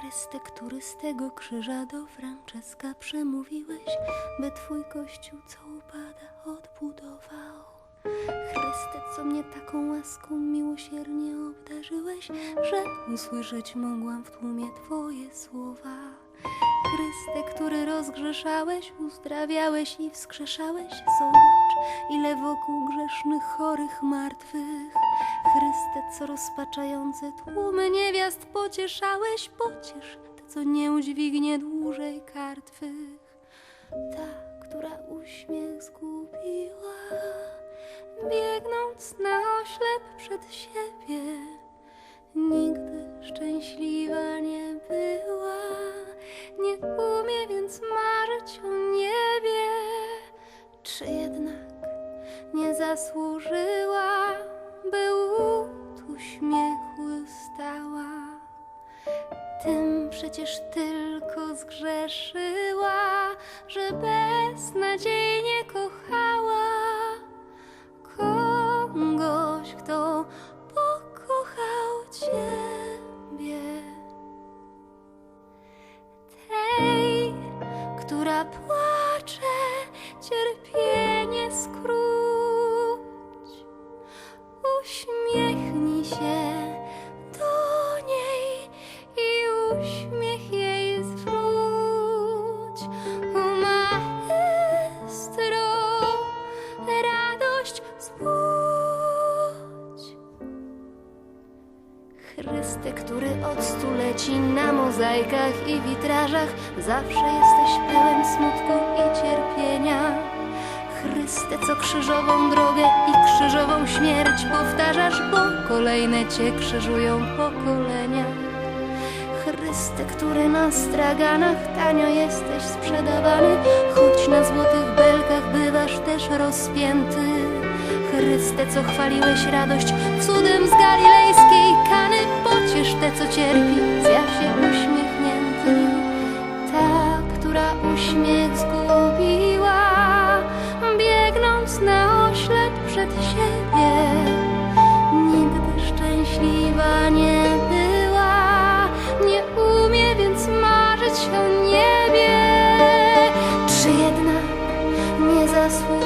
Chryste, który z tego krzyża do Franceska przemówiłeś, by twój kościół, co upada, odbudował. Chryste, co mnie taką łaską miłosiernie obdarzyłeś, że usłyszeć mogłam w tłumie Twoje słowa. Chryste, który rozgrzeszałeś, uzdrawiałeś i wskrzeszałeś, zobacz, ile wokół grzesznych, chorych, martwych. Co rozpaczające tłumy niewiast pocieszałeś, pociesz te, co nie udźwignie dłużej kar Twych. Ta, która uśmiech zgubiła, biegnąc na oślep przed siebie, nigdy szczęśliwa nie była. Nie umie więc marzyć o niebie, czy jednak nie zasłużyła, by uśmiechu stała. Tym przecież tylko zgrzeszyła, że beznadziejnie kochała kogoś, kto pokochał Ciebie. Tej, która płacze, cierpienie skróć. Chryste, który od stuleci na mozaikach i witrażach zawsze jesteś pełen smutku i cierpienia. Chryste, co krzyżową drogę i krzyżową śmierć powtarzasz, bo kolejne cię krzyżują pokolenia. Chryste, który na straganach tanio jesteś sprzedawany, choć na złotych belkach bywasz też rozpięty. Chryste, co chwaliłeś radość cudem z galilejskiej Nigdy szczęśliwa nie była. Nie umie więc marzyć o niebie. Czy jednak nie zasłużyła